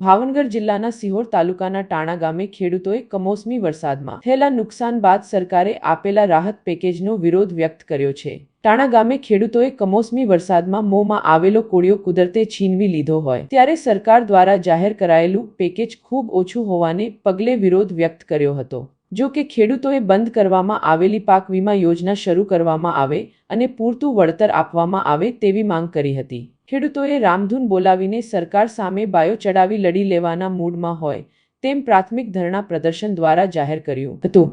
ભાવનગર જિલ્લાના સિહોર તાલુકાના ટાણા ગામે ખેડૂતોએ કમોસમી વરસાદમાં થયેલા નુકસાન બાદ સરકારે આપેલા રાહત પેકેજનો વિરોધ વ્યક્ત કર્યો છે. ટાણા ગામે ખેડૂતોએ કમોસમી વરસાદમાં મોંમાં આવેલો કોળિયો કુદરતે છીનવી લીધો હોય, ત્યારે સરકાર દ્વારા જાહેર કરાયેલું પેકેજ ખૂબ ઓછું હોવાને પગલે વિરોધ વ્યક્ત કર્યો હતો. જો કે ખેડૂતોએ બંધ કરવામાં આવેલી પાક વીમા યોજના શરૂ કરવામાં આવે અને પૂરતું વળતર આપવામાં આવે તેવી માંગ કરી હતી. ખેડૂતોએ રામધૂન બોલાવીને સરકાર સામે બાયો ચડાવી લડી લેવાના મૂડમાં હોય તેમ પ્રાથમિક ધરણા પ્રદર્શન દ્વારા જાહેર કર્યું હતું.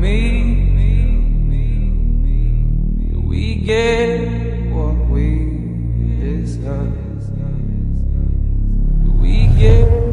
Me, we get what we deserve? We get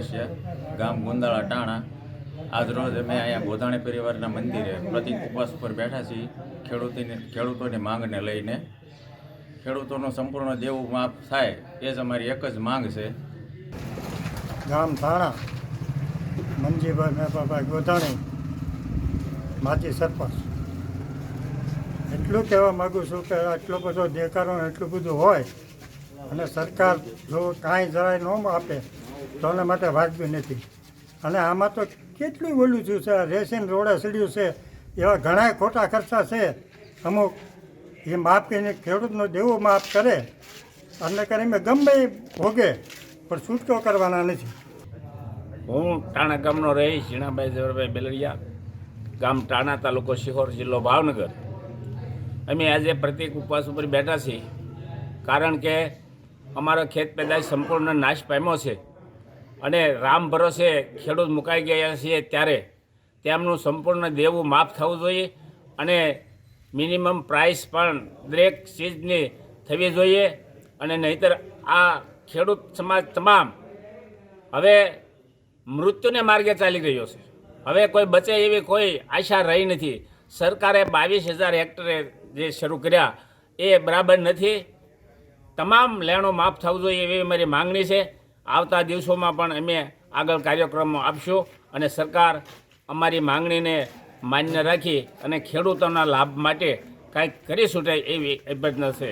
પ્રકાશ્યા ગામ ગુંદાળા ટાણા. આજ રોજ અમે અહીંયા ગોધાણી પરિવારના મંદિરે પ્રતિક ઉપવાસ પર બેઠા છીએ, ખેડૂતોની ખેડૂતોની માંગને લઈને. ખેડૂતોનો સંપૂર્ણ દેવું માફ થાય, એ જ અમારી એક જ માંગ છે. ગામ થાણા મનજીભાઈ મેપાભાઈ ગોધાણી, માજી સરપંચ. એટલું કહેવા માગું છું કે આટલો બધો દેકારો એટલું બધું હોય, અને સરકાર જો કાંઈ જરાય ન આપે તો એના માટે વાજબી નથી. અને આમાં તો કેટલું ઓલું થયું છે રેશન રોડે સીડ્યું છે, એવા ઘણા ખોટા ખર્ચા છે. અમુક એ માફ કરીને ખેડૂતનો દેવો માફ કરે, અને કરીને ગમે ભોગે, પણ છૂટકો કરવાના નથી. હું ટાણા ગામનો રહીશ ઝીણાભાઈ ઝવરભાઈ બેલડિયા, ગામ ટાણા તાલુકો શિહોર જિલ્લો ભાવનગર. અમે આજે પ્રતિક ઉપવાસ ઉપર બેઠા છીએ, કારણ કે અમારો ખેત પેદાશ સંપૂર્ણ નાશ પામ્યો છે. અને રામ ભરોસે ખેડૂત મુકાઈ ગયા છીએ ત્યારે તેમનું સંપૂર્ણ દેવું માફ થવું જોઈએ અને મિનિમમ પ્રાઇસ પણ દરેક ચીજની થવી જોઈએ અને નહીંતર આ ખેડૂત સમાજ તમામ હવે મૃત્યુને માર્ગે ચાલી રહ્યો છે. હવે કોઈ બચે એવી કોઈ આશા રહી નથી. સરકારે બાવીસ હજાર હેક્ટરે જે શરૂ કર્યા એ બરાબર નથી. તમામ લેણો માફ થવું જોઈએ એવી મારી માંગણી છે. આવતા દિવસોમાં પણ અમે આગળ કાર્યક્રમો આપશું અને સરકાર અમારી માંગણીને માન્ય રાખી અને ખેડૂતોના લાભ માટે કાંઈક કરી છૂટે એવી અભ્યર્થના છે.